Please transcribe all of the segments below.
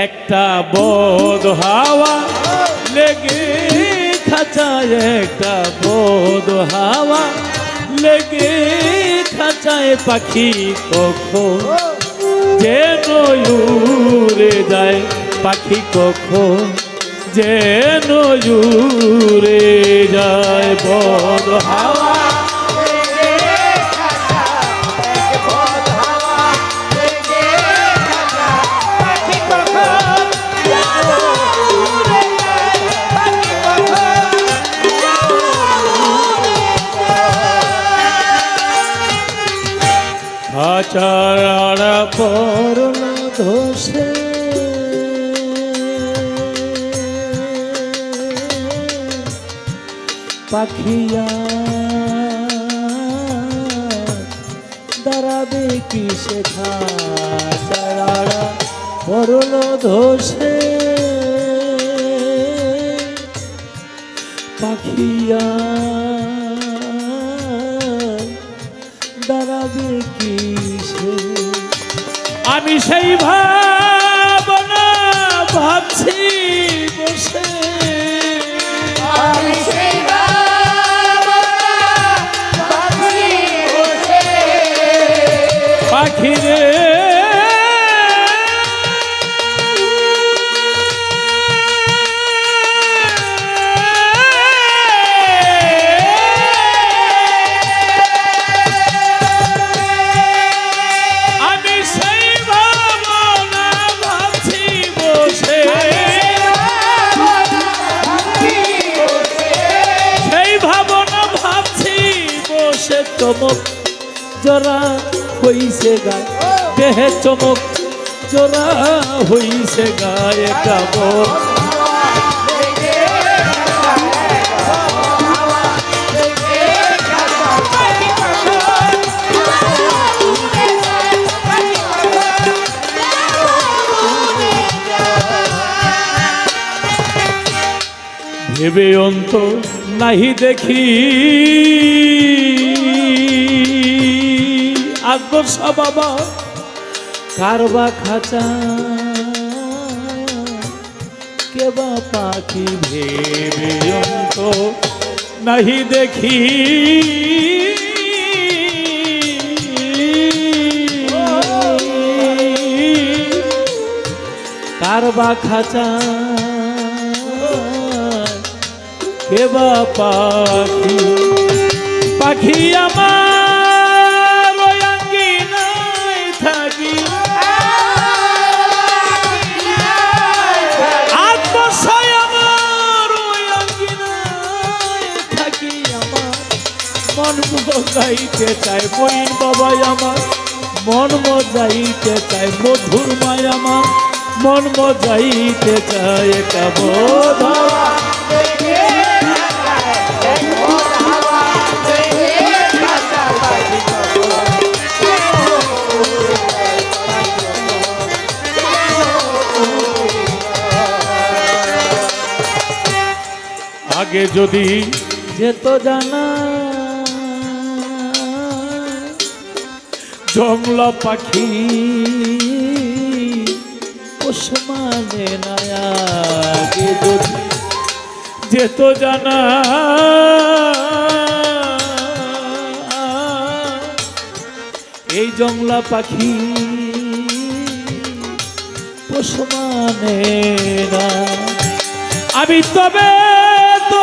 একটা বোধ হাওয়া লেগে খাঁচায়, একটা বোধ হাওয়া লেগে খাঁচায় পাখি কখন যেন উড়ে যায়, পাখি কখন যেন উড়ে যায় বড় হাওয়া আচারা পরল ধসে পাখিয়া দাঁড়াবে কি শেখা চারা পরল ধসে পাখিয়া আমি সেই ভাবনা ভাবছি। বসে চমক জরা হইছে গায়। দেহে চমক জরা হইছে গায়ে কাবর ভেবে অন্ত নাহি দেখি। আগ্রসা বাবা কারবা খাঁচা। কেবা পাখি ভেবে নাহি দেখি। কারবা খাঁচা। কেবা পাখি। পাখি আমার মজাইতে চায় বইন বাবাই আমার। মন মজাইতে চায় মধুর মায় আমার। মন মজাইতে চায় একটা বোধ আগে যদি যেত জানা জংলা পাখি ওসমানে যদি যেত জানা। এই জংলা পাখি ওসমানে আমি তবে তো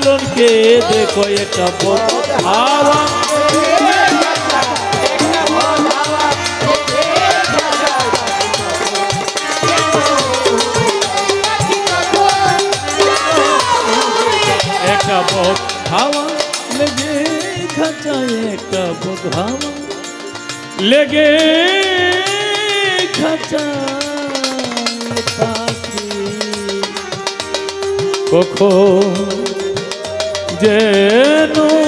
লালনকে দেখো এটা পথ হাওয়া একটা বক হাওয়া লেগে খাঁচায় একটা বক হাওয়া লেগে খাঁচায় পাখি কখন যেন